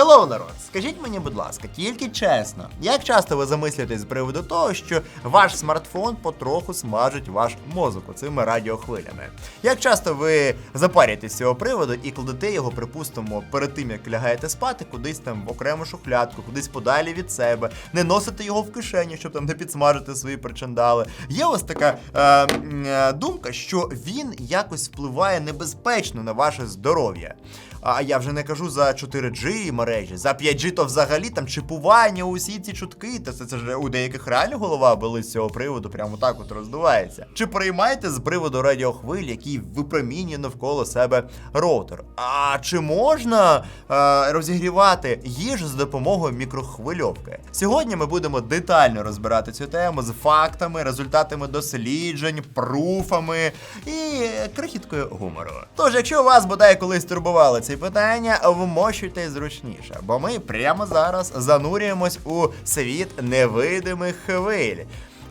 Hello, народ! Скажіть мені, будь ласка, тільки чесно, як часто ви замислюєтесь з приводу того, що ваш смартфон потроху смажить ваш мозок цими радіохвилями? Як часто ви запарюєтесь з цього приводу і кладете його, припустимо, перед тим як лягаєте спати, кудись там в окрему шухлядку, кудись подалі від себе, не носите його в кишені, щоб там не підсмажити свої причандали? Є ось така е, е, думка, що він якось впливає небезпечно на ваше здоров'я. А я вже не кажу за 4G мережі, за 5G то взагалі там чіпування, усі ці чутки, та це, це ж у деяких реально голова болить з цього приводу, прямо так от роздувається. Чи приймаєте з приводу радіохвиль, які випромінює навколо себе роутер? А чи можна е, розігрівати їжу за допомогою мікрохвильовки? Сьогодні ми будемо детально розбирати цю тему з фактами, результатами досліджень, пруфами і крихіткою гумору. Тож, якщо вас бодай колись турбували ці питання, вмощуйтесь зручніше, бо ми прямо зараз занурюємось у світ невидимих хвиль.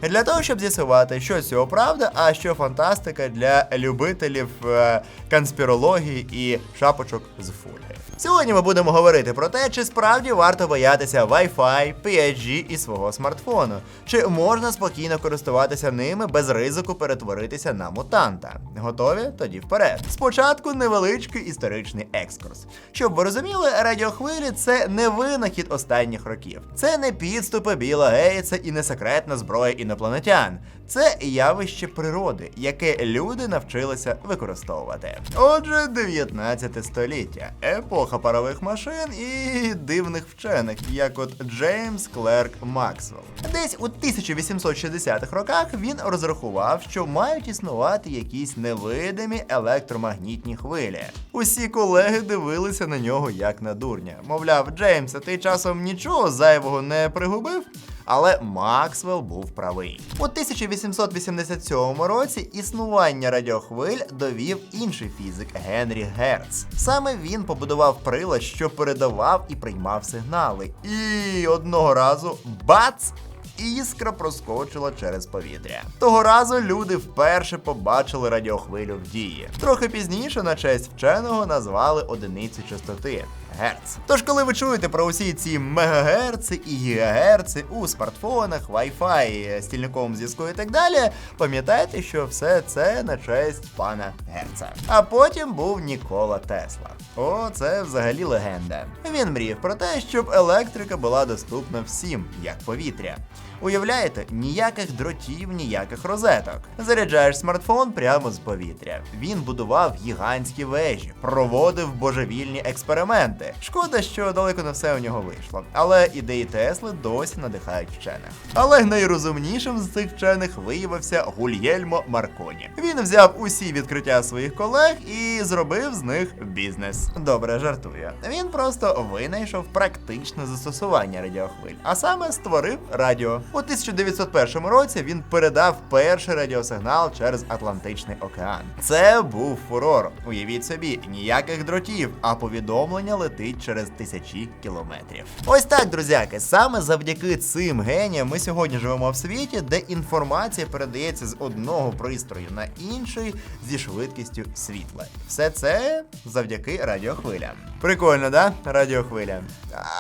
Для того, щоб з'ясувати, що з цього правда, а що фантастика для любителів е, конспірології і шапочок з фольги. Сьогодні ми будемо говорити про те, чи справді варто боятися Wi-Fi, 5G і свого смартфону, чи можна спокійно користуватися ними без ризику перетворитися на мутанта. Готові? Тоді вперед. Спочатку невеличкий історичний екскурс. Щоб ви розуміли, радіохвилі це не винахід останніх років. Це не підступи Біла Гейтса і не секретна зброя інопланетян. Це явище природи, яке люди навчилися використовувати. Отже, 19 століття, епоха парових машин і дивних вчених, як от Джеймс Клерк Максвелл. Десь у 1860-х роках він розрахував, що мають існувати якісь невидимі електромагнітні хвилі. Усі колеги дивилися на нього як на дурня. Мовляв, Джеймса, ти часом нічого зайвого не пригубив? Але Максвелл був правий. У 1887 році існування радіохвиль довів інший фізик Генрі Герц. Саме він побудував прилад, що передавав і приймав сигнали. І одного разу бац! Іскра проскочила через повітря. Того разу люди вперше побачили радіохвилю в дії. Трохи пізніше на честь вченого назвали одиницю частоти. Герц. Тож, коли ви чуєте про усі ці мегагерци і гігагерци у смартфонах, Wi-Fi, стільниковому зв'язку і так далі, пам'ятайте, що все це на честь пана Герца. А потім був Нікола Тесла. О, це взагалі легенда. Він мріяв про те, щоб електрика була доступна всім, як повітря. Уявляєте, ніяких дротів, ніяких розеток. Заряджаєш смартфон прямо з повітря. Він будував гігантські вежі, проводив божевільні експерименти. Шкода, що далеко не все у нього вийшло. Але ідеї Тесли досі надихають вчених. Але найрозумнішим з цих вчених виявився Гульєльмо Марконі. Він взяв усі відкриття своїх колег і зробив з них бізнес. Добре, жартую. Він просто винайшов практичне застосування радіохвиль, а саме створив радіо. У 1901 році він передав перший радіосигнал через Атлантичний океан. Це був фурор. Уявіть собі, ніяких дротів, а повідомлення летить через тисячі кілометрів. Ось так, друзяки, саме завдяки цим геніям ми сьогодні живемо в світі, де інформація передається з одного пристрою на інший зі швидкістю світла. Все це завдяки радіохвилям. Прикольно, да? Радіохвиля.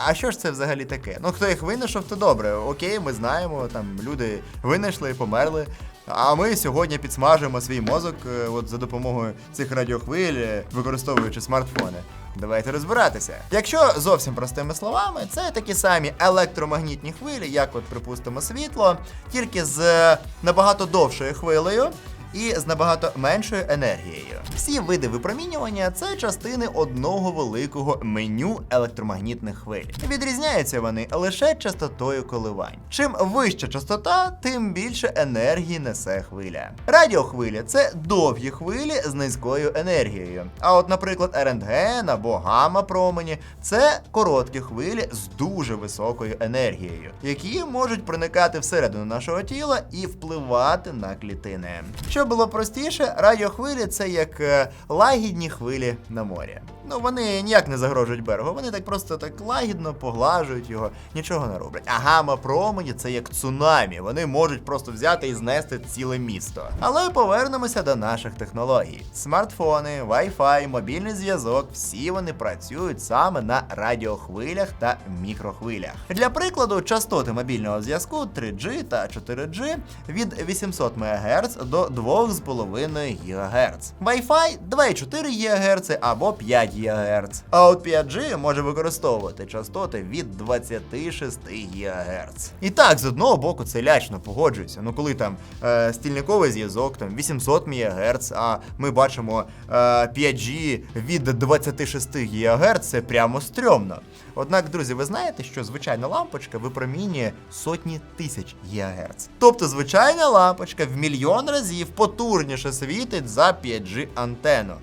А що ж це взагалі таке? Ну хто їх винайшов, то добре. Окей, ми знаємо, там люди винайшли, померли. А ми сьогодні підсмажуємо свій мозок е, от за допомогою цих радіохвиль, е, використовуючи смартфони. Давайте розбиратися. Якщо зовсім простими словами, це такі самі електромагнітні хвилі, як, от, припустимо, світло, тільки з е, набагато довшою хвилею. І з набагато меншою енергією. Всі види випромінювання це частини одного великого меню електромагнітних хвиль. Відрізняються вони лише частотою коливань. Чим вища частота, тим більше енергії несе хвиля. Радіохвиля це довгі хвилі з низькою енергією. А от, наприклад, рентген або гамма промені це короткі хвилі з дуже високою енергією, які можуть проникати всередину нашого тіла і впливати на клітини. Щоб було простіше, радіохвилі це як е, лагідні хвилі на морі. Ну вони ніяк не загрожують берегу, вони так просто так лагідно поглажують його, нічого не роблять. А гамма-промені це як цунамі. Вони можуть просто взяти і знести ціле місто. Але повернемося до наших технологій. Смартфони, Wi-Fi, мобільний зв'язок, всі вони працюють саме на радіохвилях та мікрохвилях. Для прикладу, частоти мобільного зв'язку 3G та 4G від 800 МГц до 2,5 ГГц. Wi-Fi 2,4 ГГц або 5 ГГц. А от 5G може використовувати частоти від 26 ГГц. І так, з одного боку, це лячно погоджуюся. Ну коли там е, стільниковий зв'язок, там 800 МГц, а ми бачимо е, 5G від 26 ГГц, це прямо стрьомно. Однак, друзі, ви знаєте, що звичайна лампочка випромінює сотні тисяч ГГц. Тобто звичайна лампочка в мільйон разів потужніше світить за 5G антенну.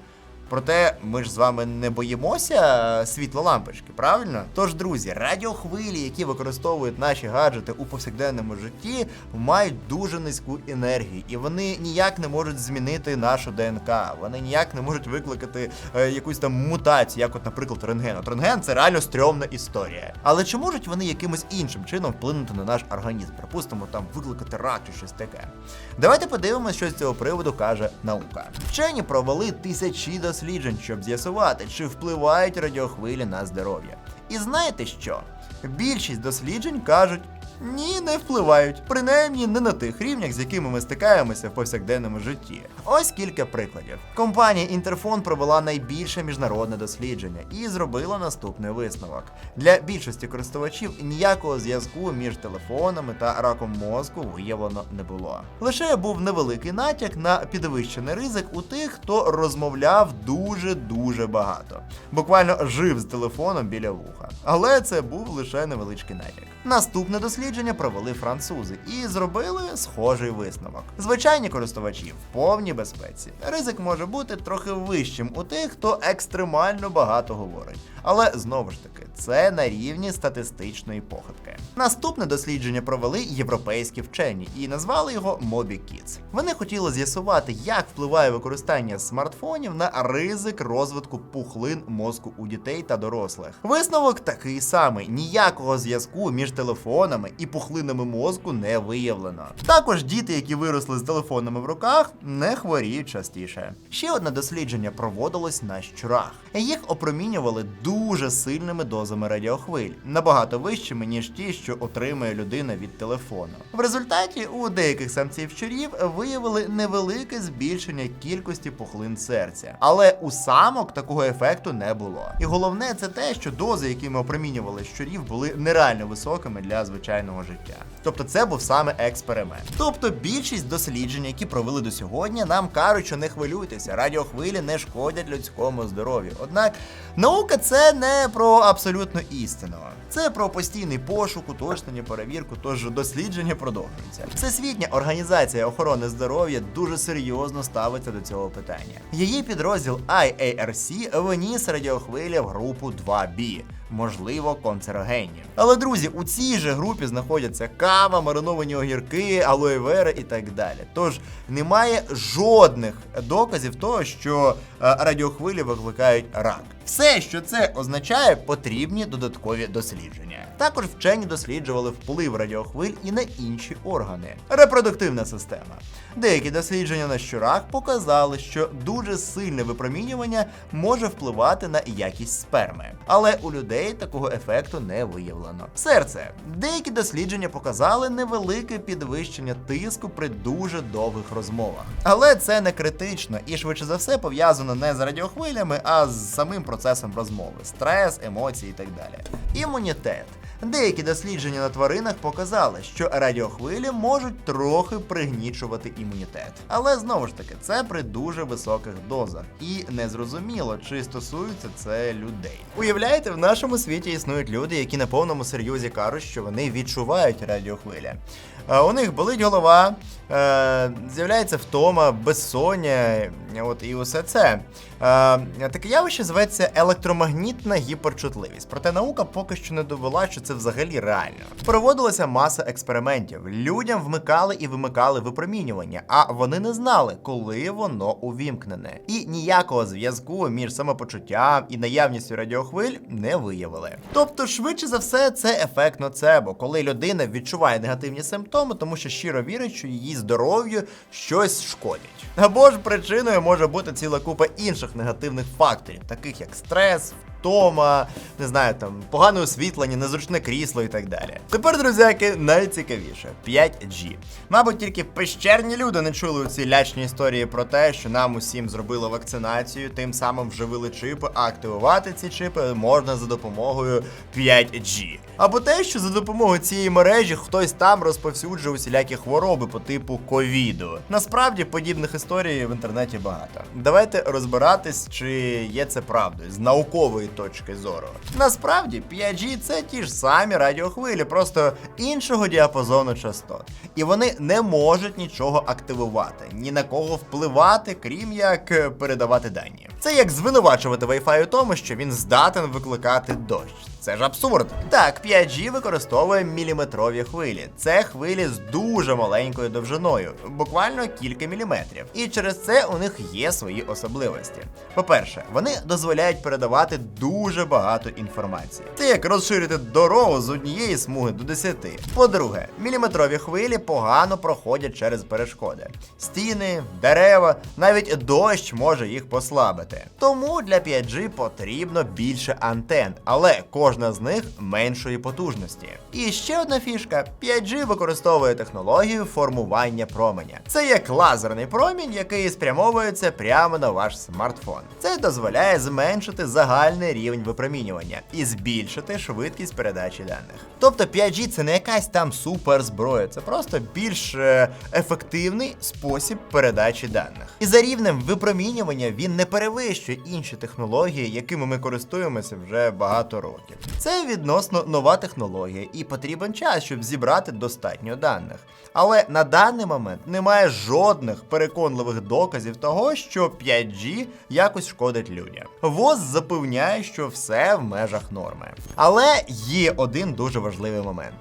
Проте ми ж з вами не боїмося світла лампочки, правильно? Тож, друзі, радіохвилі, які використовують наші гаджети у повсякденному житті, мають дуже низьку енергію, і вони ніяк не можуть змінити нашу ДНК. Вони ніяк не можуть викликати е, якусь там мутацію, як, от, наприклад, рентген. От рентген це реально стрьомна історія. Але чи можуть вони якимось іншим чином вплинути на наш організм? Припустимо, там викликати рак чи щось таке. Давайте подивимося, що з цього приводу каже наука. Вчені провели тисячі досліджень, щоб з'ясувати, чи впливають радіохвилі на здоров'я. І знаєте що? Більшість досліджень кажуть. Ні, не впливають, принаймні не на тих рівнях, з якими ми стикаємося в повсякденному житті. Ось кілька прикладів. Компанія Інтерфон провела найбільше міжнародне дослідження і зробила наступний висновок. Для більшості користувачів ніякого зв'язку між телефонами та раком мозку виявлено не було. Лише був невеликий натяк на підвищений ризик у тих, хто розмовляв дуже дуже багато, буквально жив з телефоном біля вуха. Але це був лише невеличкий натяк. Наступне дослідження провели французи і зробили схожий висновок. Звичайні користувачі в повній безпеці. Ризик може бути трохи вищим у тих, хто екстремально багато говорить. Але знову ж таки, це на рівні статистичної похибки. Наступне дослідження провели європейські вчені і назвали його Moby Kids. Вони хотіли з'ясувати, як впливає використання смартфонів на ризик розвитку пухлин мозку у дітей та дорослих. Висновок такий самий: ніякого зв'язку між телефонами і пухлинами мозку не виявлено. Також діти, які виросли з телефонами в руках, не хворіють частіше. Ще одне дослідження проводилось на щурах. Їх опромінювали дуже сильними дозами радіохвиль, набагато вищими, ніж ті, що отримує людина від телефону. В результаті у деяких самців щурів виявили невелике збільшення кількості пухлин серця. Але у самок такого ефекту не було. І головне це те, що дози, якими опромінювали щурів, були нереально високими для звичайного життя. Тобто це був саме експеримент. Тобто більшість досліджень, які провели до сьогодні, нам кажуть, що не хвилюйтеся, радіохвилі не шкодять людському здоров'ю. Однак наука це не про абсолютну істину. Це про постійний пошук, уточнення, перевірку, тож дослідження продовжуються. Всесвітня організація охорони здоров'я дуже серйозно ставиться до цього питання. Її підрозділ IARC виніс радіохвилі в групу 2B. Можливо, канцерогенні. Але друзі, у цій же групі знаходяться кава, мариновані огірки, алоевера і так далі. Тож немає жодних доказів того, що е, радіохвилі викликають рак. Все, що це означає, потрібні додаткові дослідження. Також вчені досліджували вплив радіохвиль і на інші органи. Репродуктивна система. Деякі дослідження на щурах показали, що дуже сильне випромінювання може впливати на якість сперми. Але у людей такого ефекту не виявлено. Серце. Деякі дослідження показали невелике підвищення тиску при дуже довгих розмовах. Але це не критично і швидше за все пов'язано не з радіохвилями, а з самим процесом розмови, стрес, емоції і так далі. Імунітет. Деякі дослідження на тваринах показали, що радіохвилі можуть трохи пригнічувати імунітет. Але знову ж таки, це при дуже високих дозах, і незрозуміло, чи стосується це людей. Уявляєте, в нашому світі існують люди, які на повному серйозі кажуть, що вони відчувають радіохвилі. Е, У них болить голова, е, з'являється втома, безсоння, от і усе це. Е, Таке явище зветься електромагнітна гіперчутливість. Проте наука поки що не довела, що це взагалі реально. Проводилася маса експериментів. Людям вмикали і вимикали випромінювання, а вони не знали, коли воно увімкнене. І ніякого зв'язку між самопочуттям і наявністю радіохвиль не виявили. Тобто, швидше за все, це ефект ноцебо, коли людина відчуває негативні симптоми, тому тому що щиро вірить, що її здоров'ю щось шкодить. Або ж причиною може бути ціла купа інших негативних факторів, таких як стрес, втома, не знаю, там погане освітлення, незручне крісло і так далі. Тепер, друзяки, найцікавіше 5G. Мабуть, тільки пещерні люди не чули у цій лячній історії про те, що нам усім зробили вакцинацію, тим самим вживили чипи, а активувати ці чипи можна за допомогою 5G. Або те, що за допомогою цієї мережі хтось там розповсюджує усілякі хвороби по типу ковіду. Насправді подібних історій в інтернеті багато. Давайте розбиратись, чи є це правдою з наукової точки зору. Насправді 5G це ті ж самі радіохвилі, просто іншого діапазону частот. І вони не можуть нічого активувати, ні на кого впливати, крім як е, передавати дані. Це як звинувачувати Wi-Fi у тому, що він здатен викликати дощ. Це ж абсурд. Так, 5G використовує міліметрові хвилі. Це хвилі з дуже маленькою довжиною, буквально кілька міліметрів. І через це у них є свої особливості. По-перше, вони дозволяють передавати дуже багато інформації. Це як розширити дорогу з однієї смуги до 10. По-друге, міліметрові хвилі погано проходять через перешкоди. Стіни, дерева, навіть дощ може їх послабити. Тому для 5G потрібно більше антен, але кожна з них меншої потужності. І ще одна фішка: 5G використовує технологію формування променя. Це як лазерний промінь, який спрямовується прямо на ваш смартфон. Це дозволяє зменшити загальний рівень випромінювання і збільшити швидкість передачі даних. Тобто 5G це не якась там суперзброя, це просто більш е, ефективний спосіб передачі даних. І за рівнем випромінювання він не перевищує інші технології, якими ми користуємося вже багато років. Це відносно нова технологія, і потрібен час, щоб зібрати достатньо даних. Але на даний момент немає жодних переконливих доказів того, що 5G якось шкодить людям. ВОЗ запевняє, що все в межах норми. Але є один дуже важливий момент.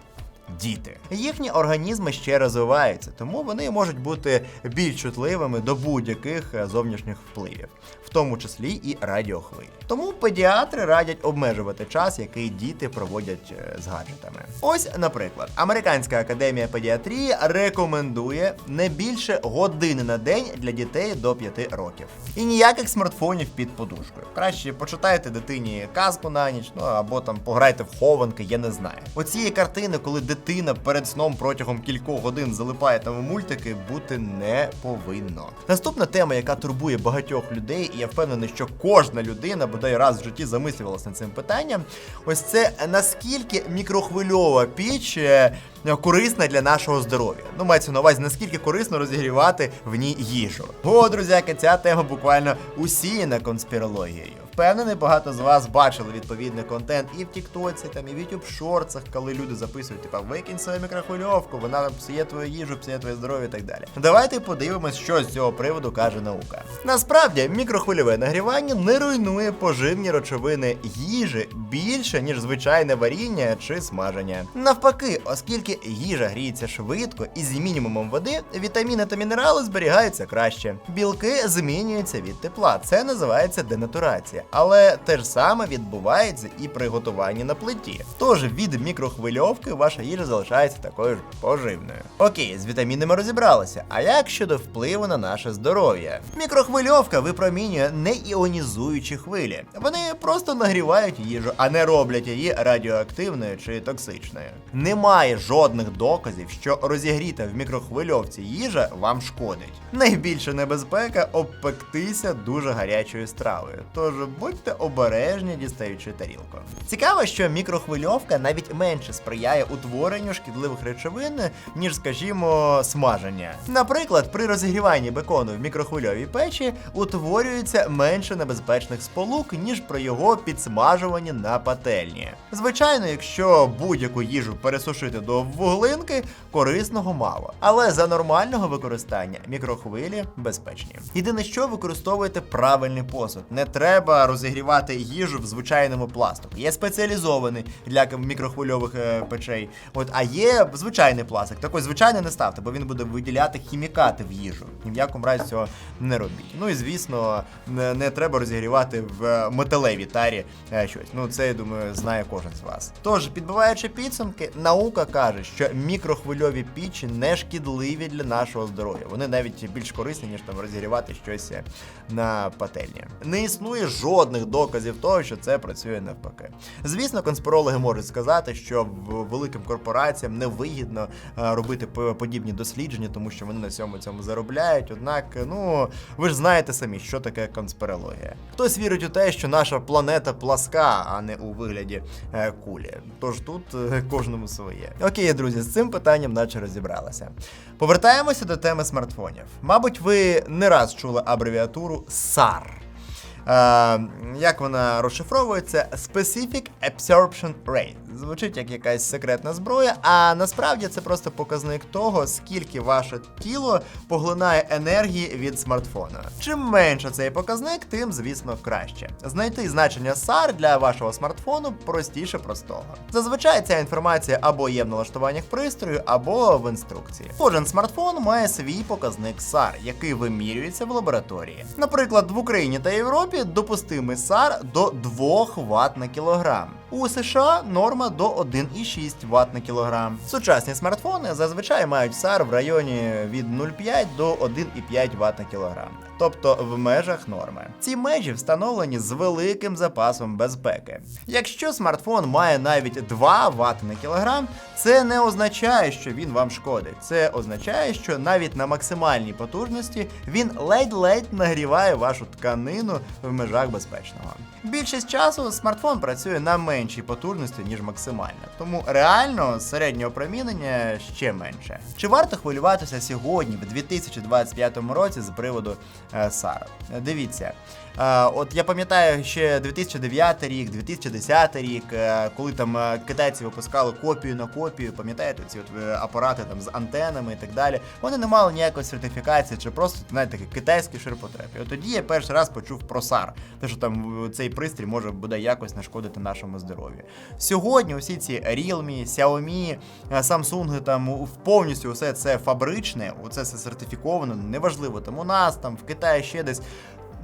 Діти. Їхні організми ще розвиваються, тому вони можуть бути більш чутливими до будь-яких е, зовнішніх впливів, в тому числі і радіохвиль. Тому педіатри радять обмежувати час, який діти проводять е, з гаджетами. Ось, наприклад, Американська академія педіатрії рекомендує не більше години на день для дітей до 5 років. І ніяких смартфонів під подушкою. Краще почитайте дитині казку на ніч, ну або там пограйте в хованки, я не знаю. Оцієї картини, коли дитина перед сном протягом кількох годин залипає там у мультики, бути не повинно. Наступна тема, яка турбує багатьох людей, і я впевнений, що кожна людина бодай раз в житті замислювалася над цим питанням. Ось це наскільки мікрохвильова піч. е, Корисна для нашого здоров'я. Ну, мається на увазі, наскільки корисно розігрівати в ній їжу. О, друзяки, ця тема буквально усіяна конспірологією. Впевнений, багато з вас бачили відповідний контент і в Тіктоці, там, і в YouTube шорцах, коли люди записують, типа, викинь свою мікрохвильовку, вона псує твою їжу, псує твоє здоров'я і так далі. Давайте подивимось, що з цього приводу каже наука. Насправді, мікрохвильове нагрівання не руйнує поживні речовини їжі більше, ніж звичайне варіння чи смаження. Навпаки, оскільки їжа гріється швидко і з мінімумом води, вітаміни та мінерали зберігаються краще. Білки змінюються від тепла. Це називається денатурація. Але те ж саме відбувається і при готуванні на плиті. Тож від мікрохвильовки ваша їжа залишається такою ж поживною. Окей, з вітамінами розібралися. А як щодо впливу на наше здоров'я? Мікрохвильовка випромінює не іонізуючі хвилі. Вони просто нагрівають їжу, а не роблять її радіоактивною чи токсичною. Немає жодних доказів, що розігріта в мікрохвильовці їжа вам шкодить. Найбільша небезпека обпектися дуже гарячою стравою. Тож будьте обережні, дістаючи тарілку. Цікаво, що мікрохвильовка навіть менше сприяє утворенню шкідливих речовин, ніж, скажімо, смаження. Наприклад, при розігріванні бекону в мікрохвильовій печі утворюється менше небезпечних сполук, ніж при його підсмажуванні на пательні. Звичайно, якщо будь-яку їжу пересушити до вуглинки, корисного мало. Але за нормального використання мікрохвилі безпечні. Єдине, що використовуйте правильний посуд. Не треба розігрівати їжу в звичайному пластику. Є спеціалізований для мікрохвильових е, печей. От, а є звичайний пластик. Такий звичайний не ставте, бо він буде виділяти хімікати в їжу. Ні в якому разі цього не робіть. Ну і звісно, не, не треба розігрівати в металевій тарі е, щось. Ну це я думаю, знає кожен з вас. Тож, підбиваючи підсумки, наука каже, що мікрохвильові пічі не шкідливі для нашого здоров'я. Вони навіть більш корисні, ніж там розігрівати щось е, на пательні. Не існує жодних доказів того, що це працює навпаки. Звісно, конспірологи можуть сказати, що великим корпораціям невигідно е, робити подібні дослідження, тому що вони на цьому цьому заробляють. Однак, ну ви ж знаєте самі, що таке конспірологія. Хтось вірить у те, що наша планета пласка, а не у вигляді е, кулі. Тож тут е, кожному своє. Окей, друзі, з цим питанням наче розібралися. Повертаємося до теми смартфонів. Мабуть, ви не раз чули абревіатуру SAR. Е, як вона розшифровується? Specific Absorption Rate. Звучить як якась секретна зброя, а насправді це просто показник того, скільки ваше тіло поглинає енергії від смартфона. Чим менше цей показник, тим, звісно, краще. Знайти значення SAR для вашого смартфону простіше простого. Зазвичай ця інформація або є в налаштуваннях пристрою, або в інструкції. Кожен смартфон має свій показник SAR, який вимірюється в лабораторії. Наприклад, в Україні та Європі допустимий сар до 2 Вт на кілограм. У США норма до 1,6 Вт на кілограм. Сучасні смартфони зазвичай мають SAR в районі від 0,5 до 1,5 Вт на кілограм. Тобто в межах норми. Ці межі встановлені з великим запасом безпеки. Якщо смартфон має навіть 2 Вт на кілограм, це не означає, що він вам шкодить. Це означає, що навіть на максимальній потужності він ледь-ледь нагріває вашу тканину в межах безпечного. Більшість часу смартфон працює на меншій потужності, ніж максимальна, тому реально середнього промінення ще менше. Чи варто хвилюватися сьогодні, в 2025 році, з приводу е, SAR? Дивіться. От я пам'ятаю ще 2009 рік, 2010 рік, е, коли там е, китайці випускали копію на копію, пам'ятаєте, ці от е, апарати там з антенами і так далі. Вони не мали ніякої сертифікації, чи просто знаєте, такий китайський ширпотреб. І от тоді я перший раз почув про SAR, те, що там цей пристрій може буде якось нашкодити нашому здоров'ю. Сьогодні усі ці Realme, Xiaomi, Samsung, там повністю все це фабричне, усе це сертифіковано, неважливо, там у нас, там в Китаї ще десь.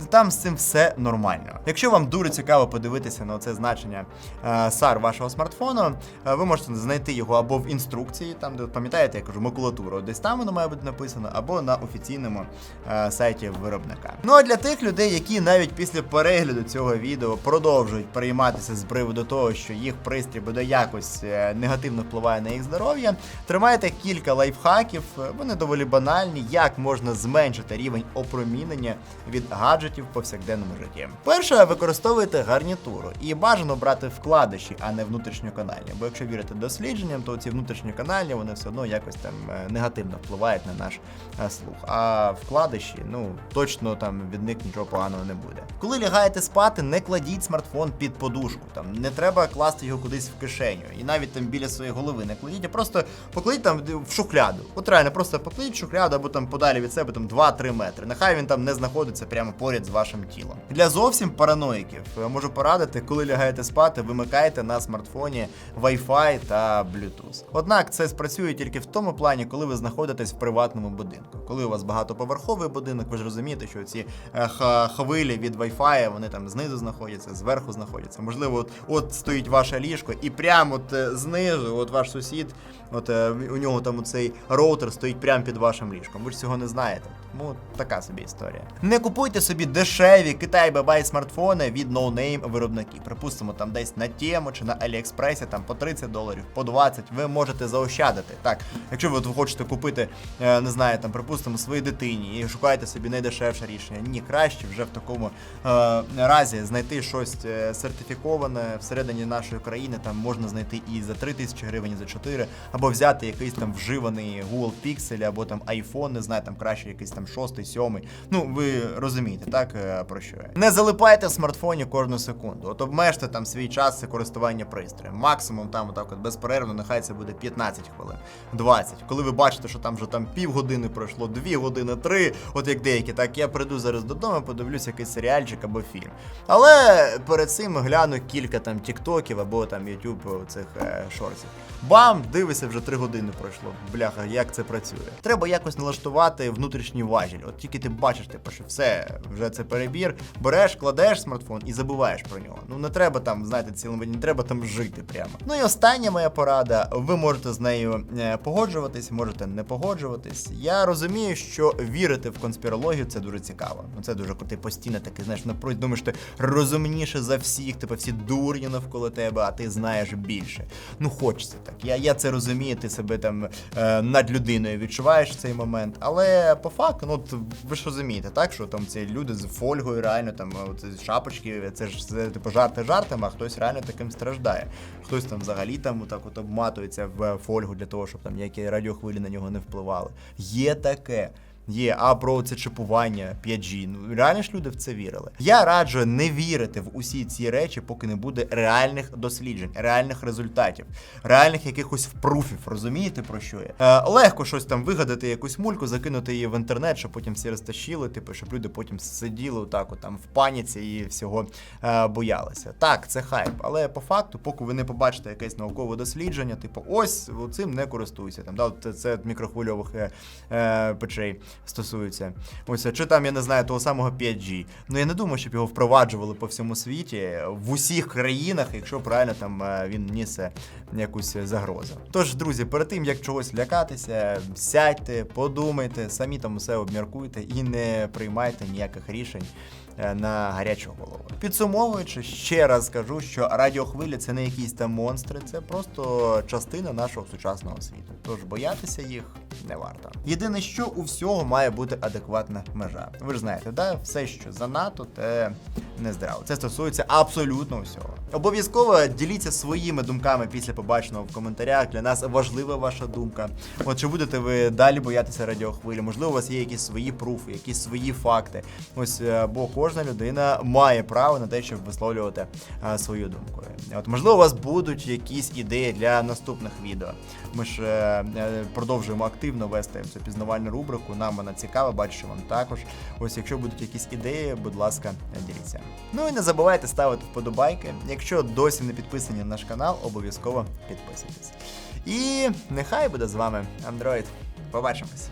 Там з цим все нормально. Якщо вам дуже цікаво подивитися на це значення е, SAR вашого смартфону, е, ви можете знайти його або в інструкції, там де пам'ятаєте, я кажу, макулатуру, десь там воно має бути написано, або на офіційному е, сайті виробника. Ну а для тих людей, які навіть після перегляду цього відео продовжують перейматися з приводу того, що їх пристрій буде якось негативно впливає на їх здоров'я, тримайте кілька лайфхаків. Вони доволі банальні, як можна зменшити рівень опромінення від гаджетів в повсякденному житті. Перше, використовуйте гарнітуру і бажано брати вкладиші, а не внутрішньоканальні. Бо якщо вірити дослідженням, то ці внутрішньоканальні вони все одно якось там е, негативно впливають на наш е, слух. А вкладиші, ну точно там від них нічого поганого не буде. Коли лягаєте спати, не кладіть смартфон під подушку. Там не треба класти його кудись в кишеню, і навіть там біля своєї голови не кладіть, а просто покладіть там в шухляду. От реально, просто покладіть в шухляду або там подалі від себе там 2-3 метри. Нехай він там не знаходиться прямо поряд з вашим тілом. Для зовсім параноїків е, можу порадити, коли лягаєте спати, вимикайте на смартфоні Wi-Fi та Bluetooth. Однак це спрацює тільки в тому плані, коли ви знаходитесь в приватному будинку. Коли у вас багатоповерховий будинок, ви ж розумієте, що ці е, хвилі від Wi-Fi, вони там знизу знаходяться, зверху знаходяться. Можливо, от, от стоїть ваше ліжко, і прямо от е, знизу, от ваш сусід, от е, у нього там цей роутер стоїть прямо під вашим ліжком. Ви ж цього не знаєте. Тому така собі історія. Не купуйте собі дешеві Китай бабай смартфони від ноунейм виробників. Припустимо, там десь на тему чи на Аліекспресі, там по 30 доларів, по 20, ви можете заощадити. Так, якщо ви хочете купити, е, не знаю, там, припустимо, своїй дитині і шукаєте собі найдешевше рішення. Ні, краще вже в такому е, разі знайти щось е, сертифіковане всередині нашої країни. Там можна знайти і за 3 тисячі гривень, і за 4, або взяти якийсь там вживаний Google Pixel, або там iPhone, не знаю, там краще якийсь там 6, 7. Ну, ви розумієте. так е, про що я. Не залипайте в смартфоні кожну секунду. От обмежте там свій час користування пристроєм. Максимум там отак от безперервно, нехай це буде 15 хвилин, 20. Коли ви бачите, що там вже там півгодини пройшло, 2 години, 3, от як деякі, так я прийду зараз додому, подивлюсь якийсь серіальчик або фільм. Але перед цим гляну кілька там тіктоків або там ютуб цих е, шортів. Бам, дивися, вже 3 години пройшло. Бляха, як це працює. Треба якось налаштувати внутрішній важіль. От тільки ти бачиш, типу, що все, вже це перебір, береш, кладеш смартфон і забуваєш про нього. Ну не треба там, знаєте, цілим не треба там жити прямо. Ну і остання моя порада. Ви можете з нею е, погоджуватись, можете не погоджуватись. Я розумію, що вірити в конспірологію це дуже цікаво. Ну це дуже ти постійно такий, знаєш, напроти думаєш, ти розумніше за всіх, типу всі дурні навколо тебе, а ти знаєш більше. Ну хочеться так. Я, я це розумію, ти себе там е, над людиною відчуваєш в цей момент. Але по факту, ну ви ж розумієте, так що там ці люди з фольгою реально там от, шапочки, це ж це, типу жарти жартами, а хтось реально таким страждає. Хтось там взагалі там отак от обматується в фольгу для того, щоб там ніякі радіохвилі на нього не впливали. Є таке. Є, а про це чипування 5G. Ну реально ж люди в це вірили. Я раджу не вірити в усі ці речі, поки не буде реальних досліджень, реальних результатів, реальних якихось впруфів. Розумієте про що я? Е, легко щось там вигадати, якусь мульку, закинути її в інтернет, щоб потім всі розтащили, типу, щоб люди потім сиділи отак, от там в паніці і всього е, боялися. Так, це хайп, але по факту, поки ви не побачите якесь наукове дослідження, типу, ось цим не користуйся. Там да, от це мікрохвильових е, е, печей стосується. Ось, чи там, я не знаю, того самого 5G. Ну я не думаю, щоб його впроваджували по всьому світі, в усіх країнах, якщо правильно там е, він нісе якусь загрозу. Тож, друзі, перед тим як чогось лякатися, сядьте, подумайте, самі там усе обміркуйте і не приймайте ніяких рішень. Е, На гарячу голову. Підсумовуючи, ще раз скажу, що радіохвилі це не якісь там монстри, це просто частина нашого сучасного світу. Тож боятися їх не варто. Єдине, що у всього має бути адекватна межа. Ви ж знаєте, да? все, що занадто, те не здраво. Це стосується абсолютно всього. Обов'язково діліться своїми думками після побаченого в коментарях. Для нас важлива ваша думка. От чи будете ви далі боятися радіохвилі? Можливо, у вас є якісь свої пруфи, якісь свої факти. Ось е, бо кожна людина має право на те, щоб висловлювати е, свою думку. От можливо, у вас будуть якісь ідеї для наступних відео. Ми ж е, е, продовжуємо активно вести цю пізнавальну рубрику. Нам вона цікава, бачу, що вам також. Ось, якщо будуть якісь ідеї, будь ласка, діліться. Ну і не забувайте ставити вподобайки. Якщо досі не підписані на наш канал, обов'язково підписуйтесь. І нехай буде з вами Android. Побачимось.